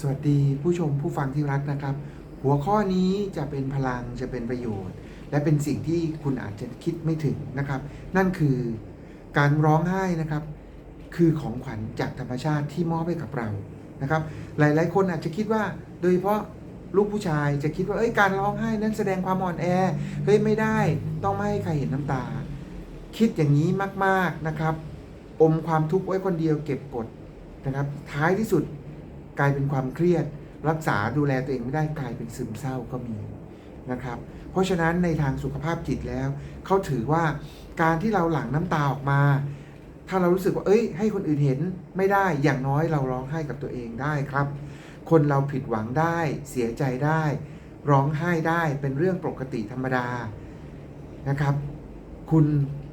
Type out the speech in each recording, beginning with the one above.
สวัสดีผู้ชมผู้ฟังที่รักนะครับ หัวข้อนี้จะเป็นพลังจะเป็นประโยชน์ และเป็นสิ่งที่คุณอาจจะคิดไม่ถึงนะครับ นั่นคือการร้องไห้นะครับ คือของขวัญจากธรรมชาติที่มอบให้กับเรานะครับ หลาย ๆ คนอาจจะคิดว่าโดยเฉพาะลูกผู้ชายจะคิดว่าเอ้ยการร้องไห้นั้นแสดงความอ่อนแอเฮ้ยไม่ได้ต้องไม่ให้ใครเห็นน้ำตา คิดอย่างนี้มาก ๆนะครับ อมความทุกข์ไว้คนเดียวเก็บกดนะครับ ท้ายที่สุด กลายเป็นความเครียด รักษาดูแลตัวเองไม่ได้กลายเป็นซึมเศร้าก็มีนะครับ เพราะฉะนั้นในทางสุขภาพจิตแล้วเขาถือว่าการที่เราหลั่งน้ำตาออกมา ถ้าเรารู้สึกว่าเอ้ย ให้คนอื่นเห็นไม่ได้อย่างน้อยเราร้องไห้กับตัวเองได้ครับ คนเราผิดหวังได้ เสียใจได้ ร้องไห้ได้เป็นเรื่องปกติธรรมดานะครับ คุณ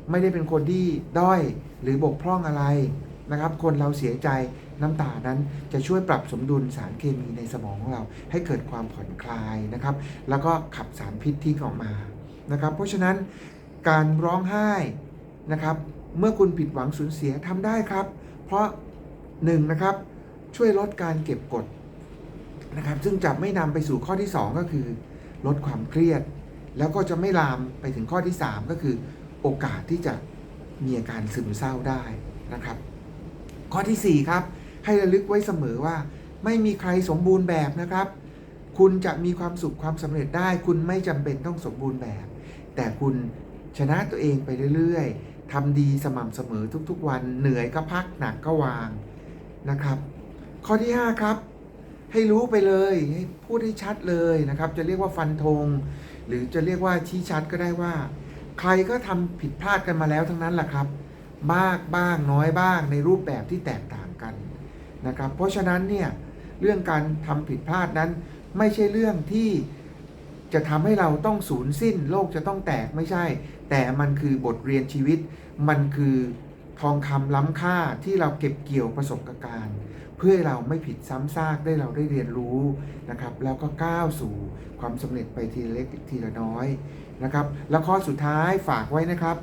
ไม่ได้เป็นคนที่ด้อยหรือบกพร่องอะไรนะครับ คนเราเสียใจ น้ำตานั้นจะช่วยปรับสมดุลสารเคมีในสมองของเรา ให้เกิดความผ่อนคลายนะครับ แล้วก็ขับสารพิษที่ออกมานะครับ เพราะฉะนั้นการร้องไห้นะครับ เมื่อคุณผิดหวังสูญเสียทำได้ครับ เพราะหนึ่งนะครับช่วยลดการเก็บกดนะครับ ซึ่งจะไม่นำไปสู่ข้อที่ 2 ก็คือ ลดความเครียด แล้วก็จะไม่ลามไปถึงข้อที่ 3 ก็คือ โอกาสที่จะมีอาการซึมเศร้าได้นะครับ ข้อทีสี่4 ครับ ให้ระลึกไว้เสมอว่า ไม่มีใครสมบูรณ์แบบนะครับ คุณจะมีความสุขความสำเร็จได้ คุณไม่จำเป็นต้องสมบูรณ์แบบ แต่คุณชนะตัวเองไปเรื่อยๆทำดีสม่ำเสมอทุกๆ วัน เหนื่อยก็พักหนักก็วางนะครับ ข้อที่ 5 ครับ ให้รู้ไปเลยให้พูดให้ชัดเลยนะครับ จะเรียกว่าฟันธงหรือจะเรียกว่าชี้ชัดก็ได้ว่า ใครก็ทำผิดพลาดกันมาแล้วทั้งนั้นแหละครับ มากบ้างน้อยบ้างในรูปแบบที่แตกต่างกัน นะครับ เพราะฉะนั้นเนี่ยเรื่องการทำผิดพลาดนั้น ไม่ใช่เรื่องที่จะทำให้เราต้องสูญสิ้น โลกจะต้องแตกไม่ใช่ แต่มันคือบทเรียนชีวิต มันคือทองคำล้ำค่าที่เราเก็บเกี่ยวประสบการณ์ เพื่อเราไม่ผิดซ้ำซากได้เราได้เรียนรู้นะครับ แล้วก็ก้าวสู่ความสำเร็จไปทีละเล็กทีละน้อยนะครับ แล้วข้อสุดท้ายฝากไว้นะครับ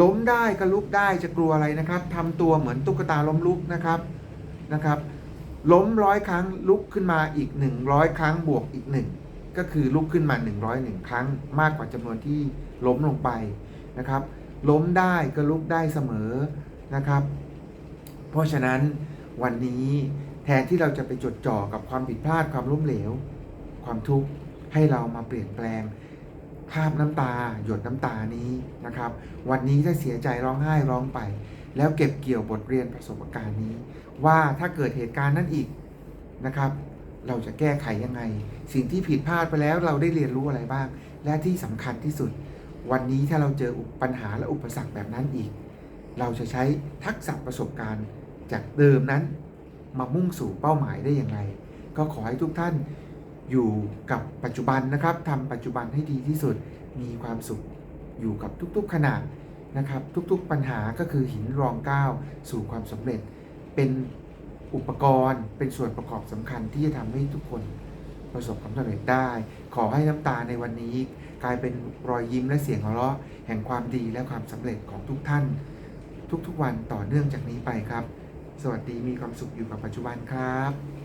ล้มได้ก็ลุกได้จะกลัวอะไรนะครับทำตัวเหมือนตุ๊กตาล้มลุกนะครับ นะครับ ล้มร้อยครั้งลุกขึ้นมาอีก 100 ครั้งบวกอีกหนึ่งก็คือลุกขึ้นมา 101 ครั้ง มากกว่าจำนวนที่ล้มลงไปนะครับ ล้มได้ก็ลุกได้เสมอนะครับ เพราะฉะนั้นวันนี้แทนที่เราจะไปจดจ่อกับความผิดพลาดความล้มเหลว ความทุกข์ให้เรามาเปลี่ยนแปลงภาพน้ำตา หยดน้ำตานี้นะครับ วันนี้ถ้าเสียใจร้องไห้ร้องไป แล้วเก็บเกี่ยวบทเรียนประสบการณ์นี้ ว่าถ้าเกิดเหตุการณ์นั้นอีกนะครับ เราจะแก้ไขยังไง สิ่งที่ผิดพลาดไปแล้วเราได้เรียนรู้อะไรบ้าง และที่สำคัญที่สุด วันนี้ถ้าเราเจอปัญหาและอุปสรรคแบบนั้นอีก เราจะใช้ทักษะประสบการณ์จากเดิมนั้น มามุ่งสู่เป้าหมายได้อย่างไร ก็ขอให้ทุกท่านอยู่กับปัจจุบันนะครับทำปัจจุบันให้ดีที่สุดมีความสุขอยู่กับทุกๆขณะ นะครับทุกๆปัญหาก็คือหินรองก้าวสู่ความสำเร็จ เป็นอุปกรณ์เป็นส่วนประกอบสำคัญที่จะทำให้ทุกคนประสบความสำเร็จได้ ขอให้น้ำตาในวันนี้ กลายเป็นรอยยิ้มและเสียงหัวเราะแห่งความดีและความสำเร็จของทุกท่าน ทุกๆวันต่อเนื่องจากนี้ไปครับ สวัสดีมีความสุขอยู่กับปัจจุบันครับ